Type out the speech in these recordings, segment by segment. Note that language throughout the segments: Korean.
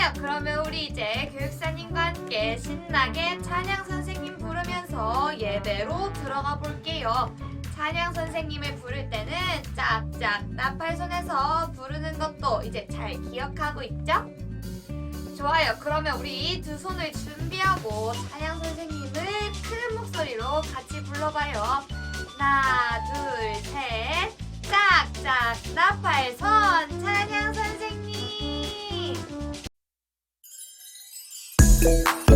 좋아요. 그러면 우리 이제 교육사님과 함께 신나게 찬양 선생님 부르면서 예배로 들어가 볼게요. 찬양 선생님을 부를 때는 짝짝 나팔손에서 부르는 것도 이제 잘 기억하고 있죠? 좋아요. 그러면 우리 두 손을 준비하고 찬양 선생님을 큰 목소리로 같이 불러봐요. 하나, 둘, 셋. 짝짝 나팔손 찬양 선생님. Thank.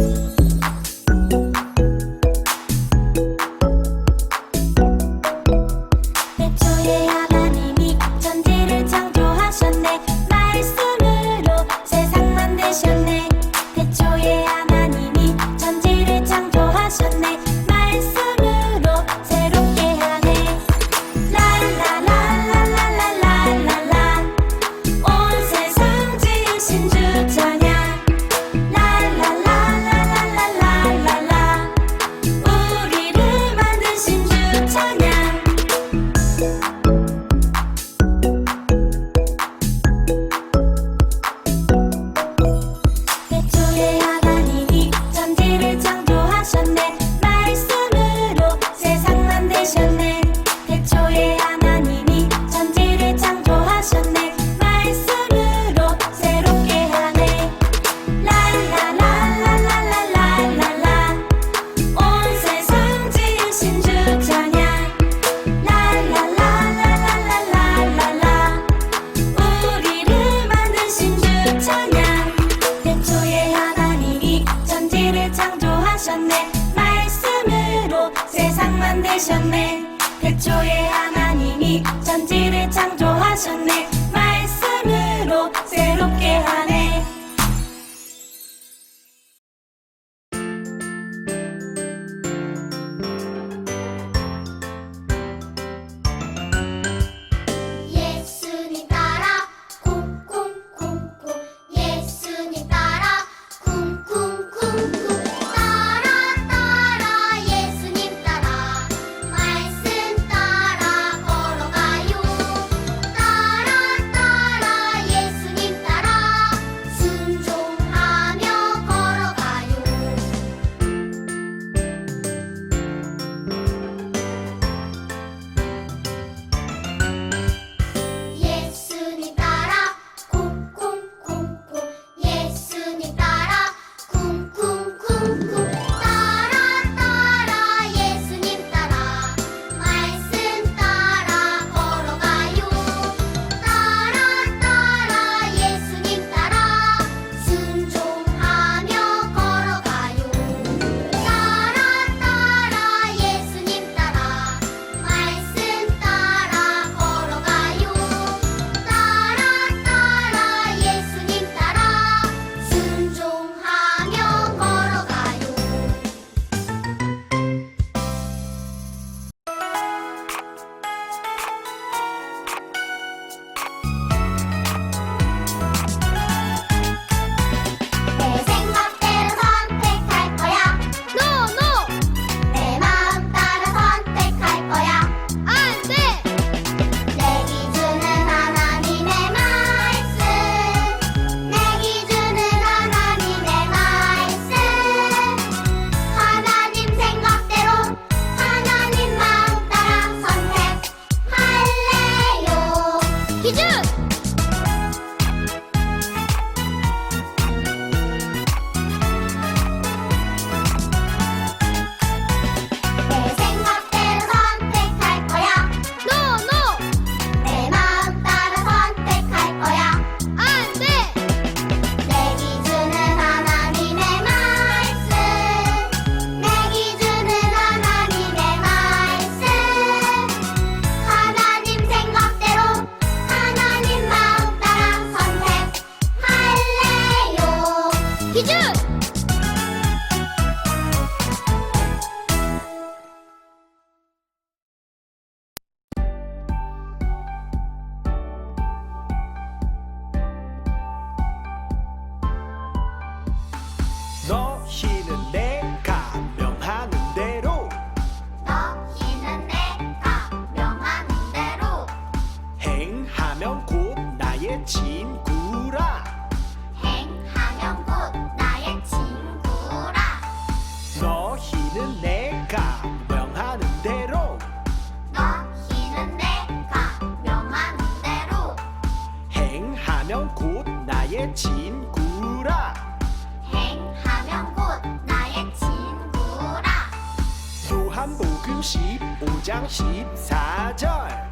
15장 14절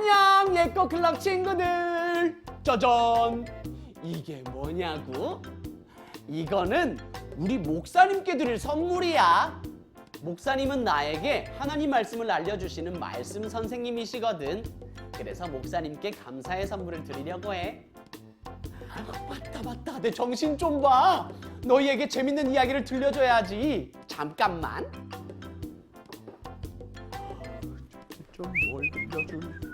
안녕 예꺼 클럽 친구들. 짜잔. 이게 뭐냐고? 이거는 우리 목사님께 드릴 선물이야. 목사님은 나에게 하나님 말씀을 알려주시는 말씀 선생님이시거든. 그래서 목사님께 감사의 선물을 드리려고 해. 아, 맞다 맞다. 내 정신 좀봐. 너희에게 재밌는 이야기를 들려줘야지. 잠깐만. 좀 뭘 들려줄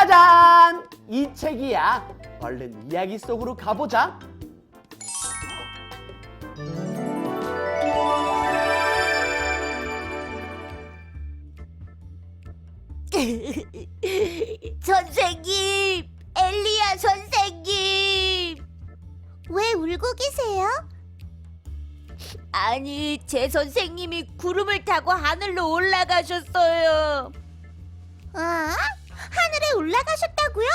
짜잔! 이 책이야. 얼른 이야기 속으로 가보자. 선생님, 엘리야 선생님. 왜 울고 계세요? 아니, 제 선생님이 구름을 타고 하늘로 올라가셨어요. 아? 하늘에 올라가셨다고요?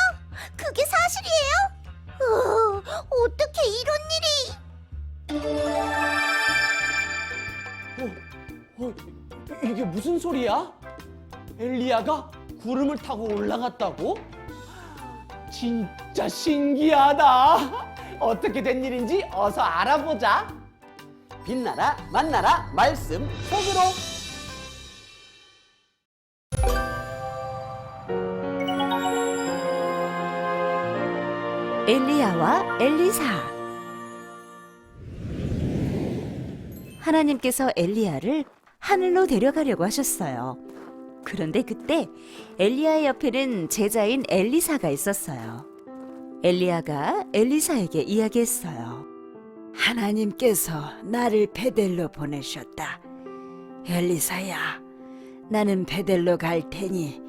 그게 사실이에요? 어, 어떻게 이런 일이? 어, 어, 이게 무슨 소리야? 엘리야가 구름을 타고 올라갔다고? 진짜 신기하다. 어떻게 된 일인지 어서 알아보자. 빛나라, 만나라, 말씀 속으로. 엘리야와 엘리사 하나님께서 엘리야를 하늘로 데려가려고 하셨어요. 그런데 그때 엘리야의 옆에는 제자인 엘리사가 있었어요. 엘리야가 엘리사에게 이야기했어요. 하나님께서 나를 베델로 보내셨다. 엘리사야, 나는 베델로 갈 테니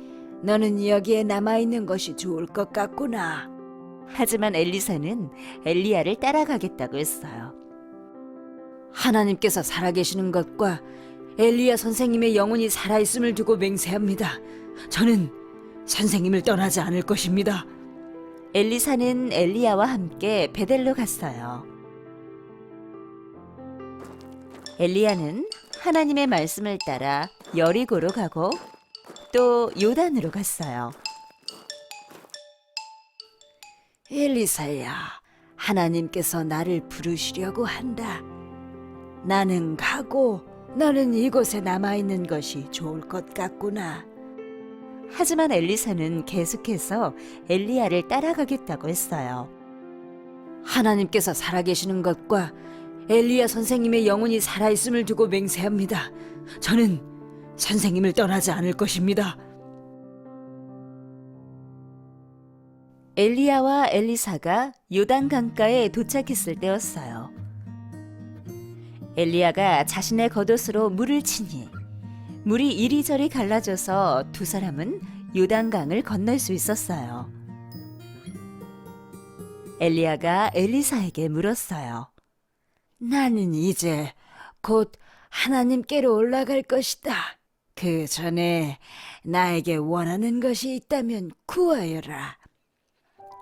너는 여기에 남아 있는 것이 좋을 것 같구나. 하지만 엘리사는 엘리야를 따라가겠다고 했어요. 하나님께서 살아계시는 것과 엘리야 선생님의 영혼이 살아있음을 두고 맹세합니다. 저는 선생님을 떠나지 않을 것입니다. 엘리사는 엘리야와 함께 베델로 갔어요. 엘리야는 하나님의 말씀을 따라 여리고로 가고 또 요단으로 갔어요. 엘리사야, 하나님께서 나를 부르시려고 한다. 나는 가고 너는 이곳에 남아 있는 것이 좋을 것 같구나. 하지만 엘리사는 계속해서 엘리야를 따라가겠다고 했어요. 하나님께서 살아계시는 것과 엘리야 선생님의 영혼이 살아있음을 두고 맹세합니다. 저는 선생님을 떠나지 않을 것입니다. 엘리야와 엘리사가 요단 강가에 도착했을 때였어요. 엘리야가 자신의 겉옷으로 물을 치니 물이 이리저리 갈라져서 두 사람은 요단강을 건널 수 있었어요. 엘리야가 엘리사에게 물었어요. 나는 이제 곧 하나님께로 올라갈 것이다. 그 전에 나에게 원하는 것이 있다면 구하여라.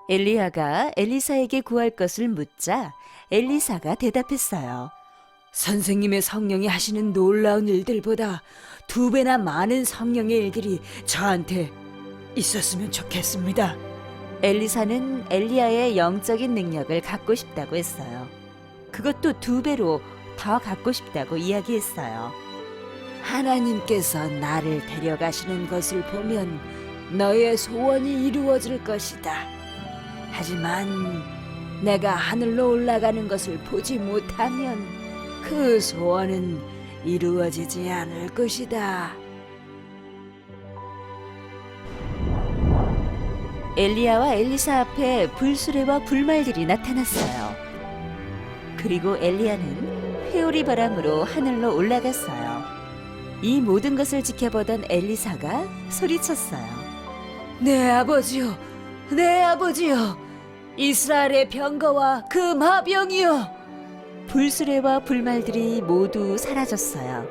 엘리야가 엘리사에게 구할 것을 묻자 엘리사가 대답했어요. 선생님의 성령이 하시는 놀라운 일들보다 두 배나 많은 성령의 일들이 저한테 있었으면 좋겠습니다. 엘리사는 엘리야의 영적인 능력을 갖고 싶다고 했어요. 그것도 두 배로 더 갖고 싶다고 이야기했어요. 하나님께서 나를 데려가시는 것을 보면 너의 소원이 이루어질 것이다. 하지만 내가 하늘로 올라가는 것을 보지 못하면 그 소원은 이루어지지 않을 것이다. 엘리야와 엘리사 앞에 불수레와 불말들이 나타났어요. 그리고 엘리야는 회오리 바람으로 하늘로 올라갔어요. 이 모든 것을 지켜보던 엘리사가 소리쳤어요. 내 아버지요, 내 아버지요, 이스라엘의 병거와 그 마병이요. 불수레와 불말들이 모두 사라졌어요.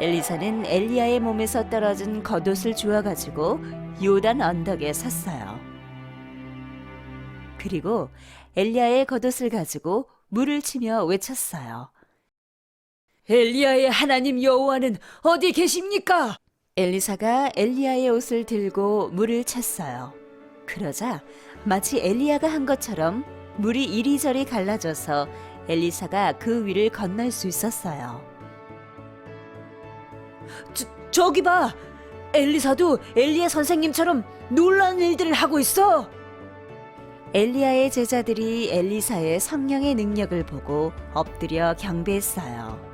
엘리사는 엘리야의 몸에서 떨어진 겉옷을 주워 가지고 요단 언덕에 섰어요. 그리고 엘리야의 겉옷을 가지고 물을 치며 외쳤어요. 엘리야의 하나님 여호와는 어디 계십니까? 엘리사가 엘리야의 옷을 들고 물을 찼어요. 그러자 마치 엘리야가 한 것처럼 물이 이리저리 갈라져서 엘리사가 그 위를 건널 수 있었어요. 저, 저기 봐! 엘리사도 엘리야 선생님처럼 놀라운 일들을 하고 있어! 엘리야의 제자들이 엘리사의 성령의 능력을 보고 엎드려 경배했어요.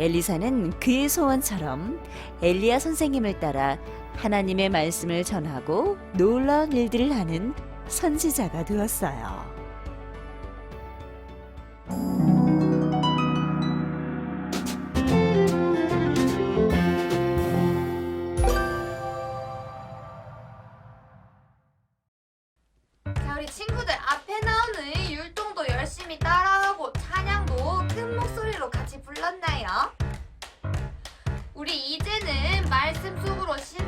엘리사는 그의 소원처럼 엘리야 선생님을 따라 하나님의 말씀을 전하고 놀라운 일들을 하는 선지자가 되었어요.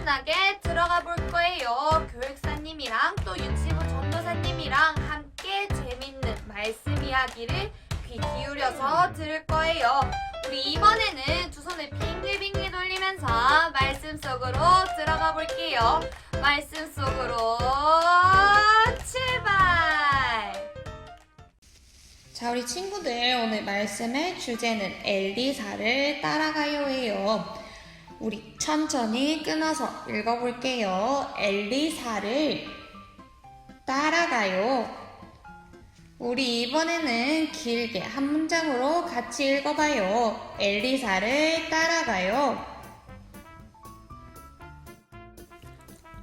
신나게 들어가 볼 거예요. 교육사님이랑 또 유치부 전도사님이랑 함께 재밌는 말씀 이야기를 귀 기울여서 들을 거예요. 우리 이번에는 두 손을 빙글빙글 돌리면서 말씀 속으로 들어가 볼게요. 말씀 속으로 출발! 자, 우리 친구들 오늘 말씀의 주제는 엘리사를 따라가요예요. 우리 천천히 끊어서 읽어볼게요. 엘리사를 따라가요. 우리 이번에는 길게 한 문장으로 같이 읽어봐요. 엘리사를 따라가요.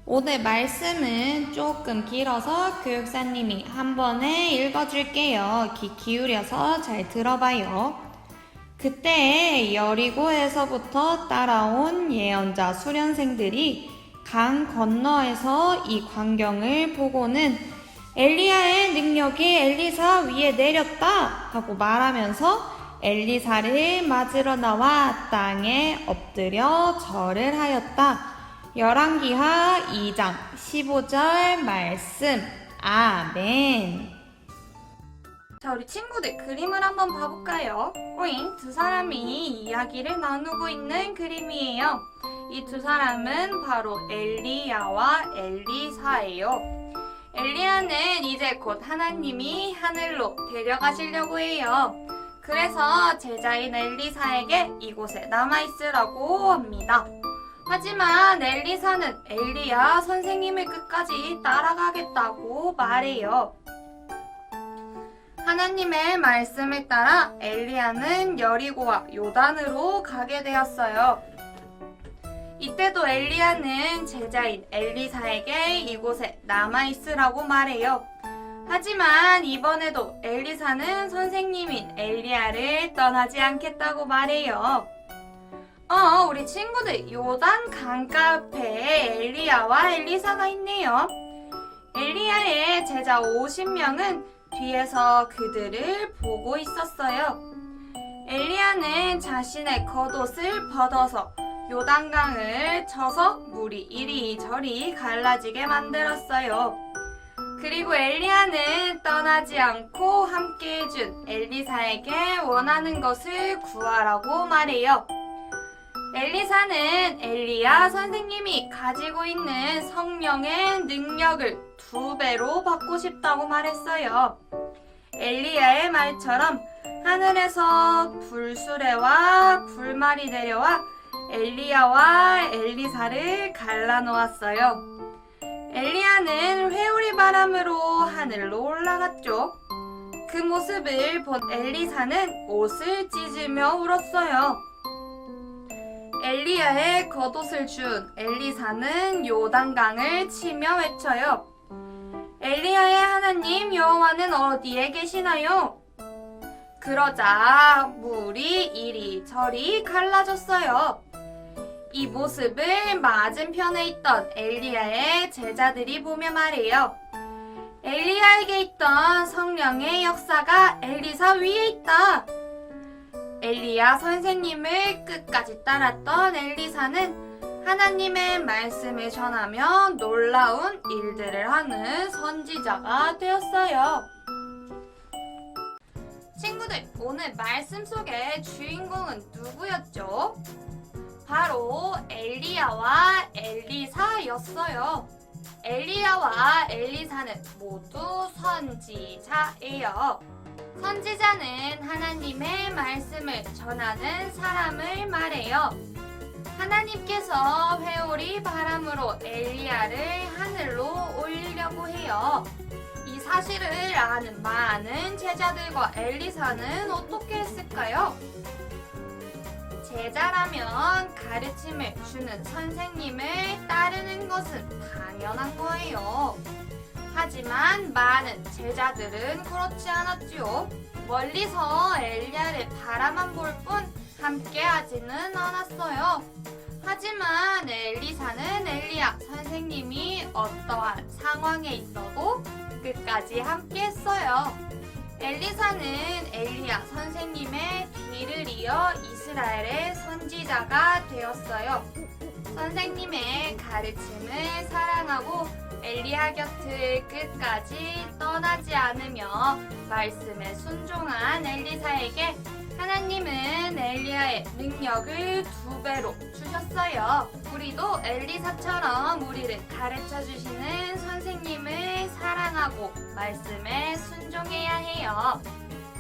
오늘 말씀은 조금 길어서 교육사님이 한 번에 읽어줄게요. 귀 기울여서 잘 들어봐요. 그때 여리고에서부터 따라온 예언자 수련생들이 강 건너에서 이 광경을 보고는 엘리야의 능력이 엘리사 위에 내렸다 하고 말하면서 엘리사를 맞으러 나와 땅에 엎드려 절을 하였다. 열왕기하 2장 15절 말씀 아멘 자 우리 친구들 그림을 한번 봐볼까요? 오잉 두 사람이 이야기를 나누고 있는 그림이에요 이 두 사람은 바로 엘리야와 엘리사예요 엘리야는 이제 곧 하나님이 하늘로 데려가시려고 해요 그래서 제자인 엘리사에게 이곳에 남아있으라고 합니다 하지만 엘리사는 엘리야 선생님을 끝까지 따라가겠다고 말해요. 하나님의 말씀을 따라 엘리야는 여리고와 요단으로 가게 되었어요. 이때도 엘리야는 제자인 엘리사에게 이곳에 남아 있으라고 말해요. 하지만 이번에도 엘리사는 선생님인 엘리야를 떠나지 않겠다고 말해요. 어, 우리 친구들 요단 강가 앞에 엘리야와 엘리사가 있네요. 엘리야의 제자 50명은 뒤에서 그들을 보고 있었어요. 엘리야는 자신의 겉옷을 벗어서 요단강을 쳐서 물이 이리저리 갈라지게 만들었어요. 그리고 엘리야는 떠나지 않고 함께 해준 엘리사에게 원하는 것을 구하라고 말해요. 엘리사는 엘리야 선생님이 가지고 있는 성령의 능력을 두두 배로 받고 싶다고 말했어요. 엘리야의 말처럼 하늘에서 불수레와 불말이 내려와 엘리야와 엘리사를 갈라놓았어요. 엘리야는 회오리 바람으로 하늘로 올라갔죠. 그 모습을 본 엘리사는 옷을 찢으며 울었어요. 엘리야의 겉옷을 준 엘리사는 요단강을 치며 외쳐요. 엘리야의 하나님 여호와는 어디에 계시나요? 그러자 물이 이리저리 갈라졌어요. 이 모습을 맞은편에 있던 엘리야의 제자들이 보며 말해요. 엘리야에게 있던 성령의 역사가 엘리사 위에 있다. 엘리야 선생님을 끝까지 따랐던 엘리사는 하나님의 말씀을 전하며 놀라운 일들을 하는 선지자가 되었어요. 친구들, 오늘 말씀 속의 주인공은 누구였죠? 바로 엘리야와 엘리사였어요. 엘리야와 엘리사는 모두 선지자예요. 선지자는 하나님의 말씀을 전하는 사람을 말해요. 하나님께서 회오리 바람으로 엘리야를 하늘로 올리려고 해요. 이 사실을 아는 많은 제자들과 엘리사는 어떻게 했을까요? 제자라면 가르침을 주는 선생님을 따르는 것은 당연한 거예요. 하지만 많은 제자들은 그렇지 않았지요. 멀리서 엘리야를 바라만 볼 뿐 함께 하지는 않았어요. 하지만 엘리사는 엘리야 선생님이 어떠한 상황에 있어도 끝까지 함께 했어요. 엘리사는 엘리야 선생님의 뒤를 이어 이스라엘의 선지자가 되었어요. 선생님의 가르침을 사랑하고 엘리야 곁을 끝까지 떠나지 않으며 말씀에 순종한 엘리사에게 하나님은 엘리야의 능력을 두 배로 주셨어요. 우리도 엘리사처럼 우리를 가르쳐 주시는 선생님을 사랑하고 말씀에 순종해야 해요.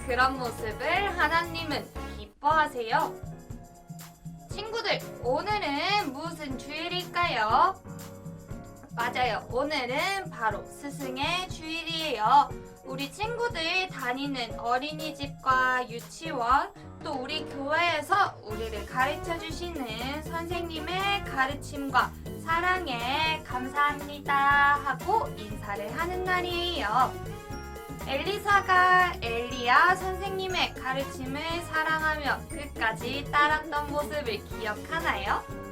그런 모습을 하나님은 기뻐하세요. 친구들, 오늘은 무슨 주일일까요? 맞아요. 오늘은 바로 스승의 주일이에요. 우리 친구들 다니는 어린이집과 유치원, 또 우리 교회에서 우리를 가르쳐 주시는 선생님의 가르침과 사랑에 감사합니다 하고 인사를 하는 날이에요. 엘리사가 엘리야 선생님의 가르침을 사랑하며 끝까지 따랐던 모습을 기억하나요?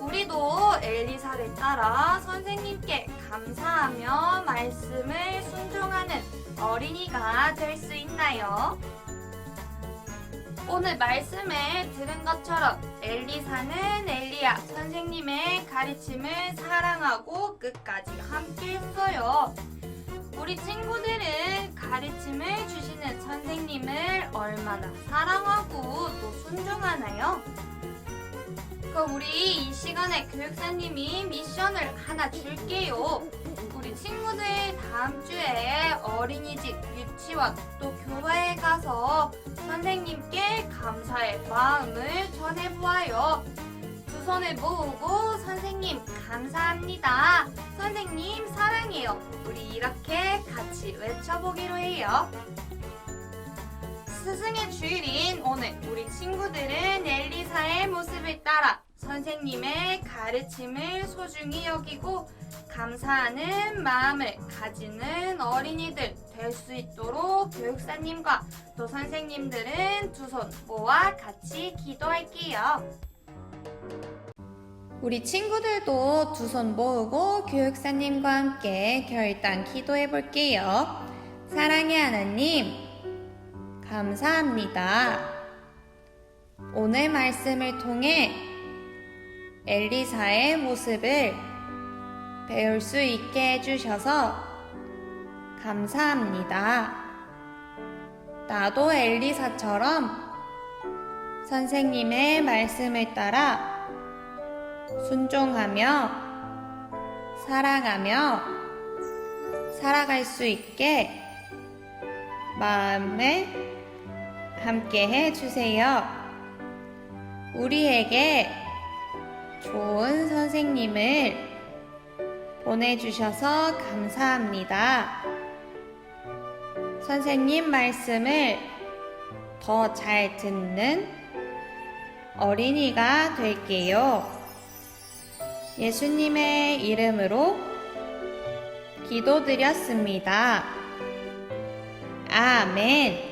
우리도 엘리사를 따라 선생님께 감사하며 말씀을 순종하는 어린이가 될 수 있나요? 오늘 말씀에 들은 것처럼 엘리사는 엘리야 선생님의 가르침을 사랑하고 끝까지 함께 했어요. 우리 친구들은 가르침을 주시는 선생님을 얼마나 사랑하고 또 순종하나요? 그럼 우리 이 시간에 교육사님이 미션을 하나 줄게요. 우리 친구들 다음 주에 어린이집, 유치원, 또 교회에 가서 선생님께 감사의 마음을 전해보아요. 두 손을 모으고 선생님 감사합니다. 선생님 사랑해요. 우리 이렇게 같이 외쳐보기로 해요. 스승의 주일인 오늘 우리 친구들은 엘리사의 모습을 따라 선생님의 가르침을 소중히 여기고 감사하는 마음을 가지는 어린이들 될 수 있도록 교육사님과 또 선생님들은 두 손 모아 같이 기도할게요. 우리 친구들도 두 손 모으고 교육사님과 함께 결단 기도해 볼게요. 사랑의 하나님, 감사합니다. 오늘 말씀을 통해 엘리사의 모습을 배울 수 있게 해주셔서 감사합니다. 나도 엘리사처럼 선생님의 말씀을 따라 순종하며 살아가며 살아갈 수 있게 마음에 함께 해주세요. 우리에게 좋은 선생님을 보내주셔서 감사합니다. 선생님 말씀을 더 잘 듣는 어린이가 될게요. 예수님의 이름으로 기도드렸습니다. 아멘.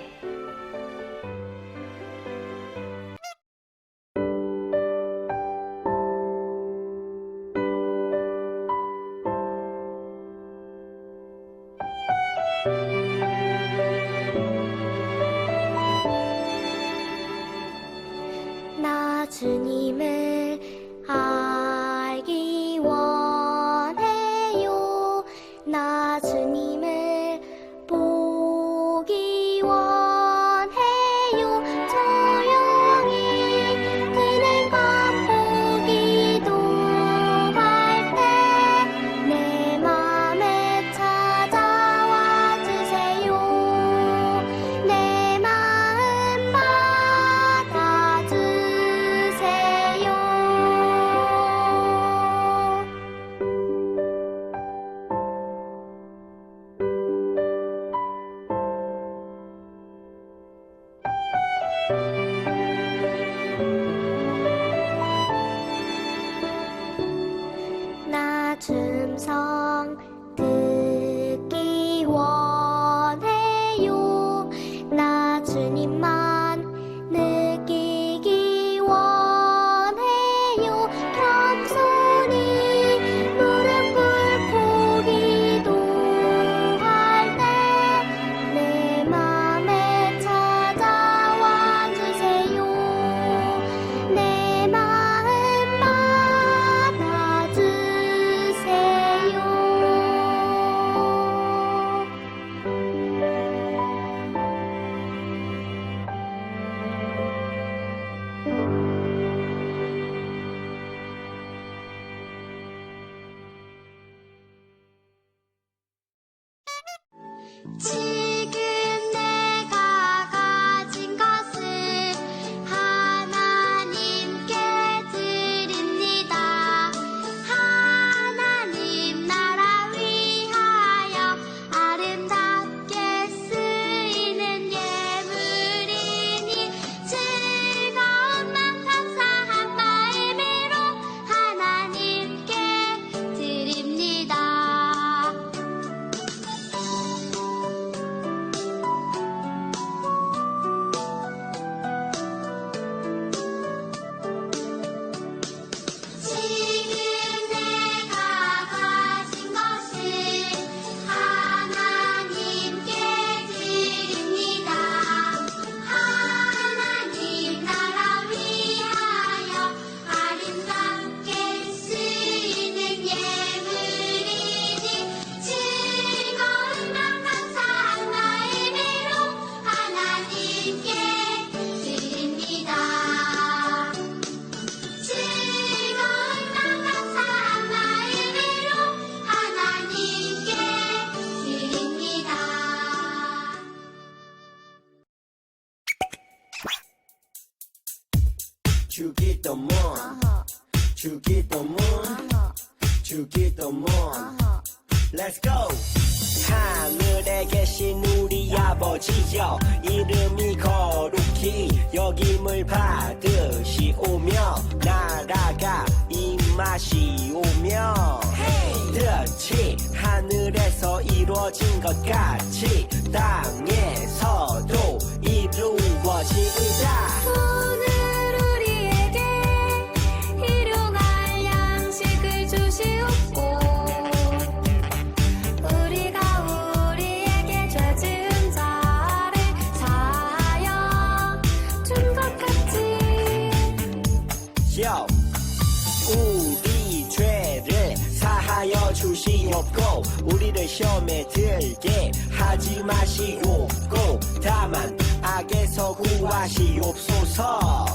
들게 하지 마시고 꼭 다만 악에서 구하시옵소서.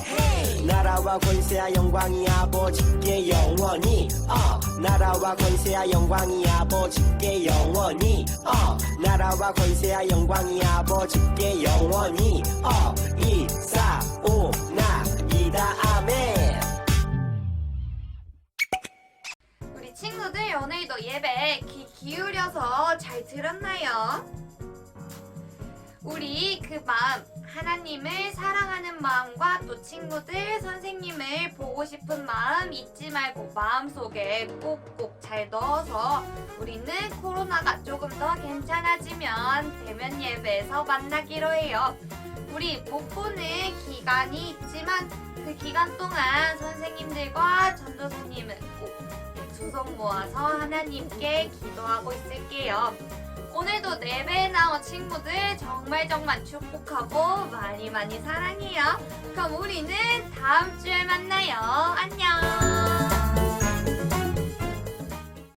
나라와 권세와 영광이 아버지께 영원히 어 나라와 권세와 영광이 아버지께 영원히 어 나라와 권세와 영광이 아버지께 영원히 어 이사오나이다. 아멘. 우리 친구들 오늘도 예배 귀 기울여서 잘 들었나요? 우리 그 마음 하나님을 사랑하는 마음과 또 친구들 선생님을 보고 싶은 마음 잊지 말고 마음속에 꼭꼭 잘 넣어서 우리는 코로나가 조금 더 괜찮아지면 대면 예배에서 만나기로 해요. 우리 못 보는 기간이 있지만 그 기간 동안 선생님들과 전도사님은 꼭 두손 모아서 하나님께 기도하고 있을게요. 오늘도 예배에 나온 친구들 정말 정말 축복하고 많이 많이 사랑해요. 그럼 우리는 다음 주에 만나요. 안녕.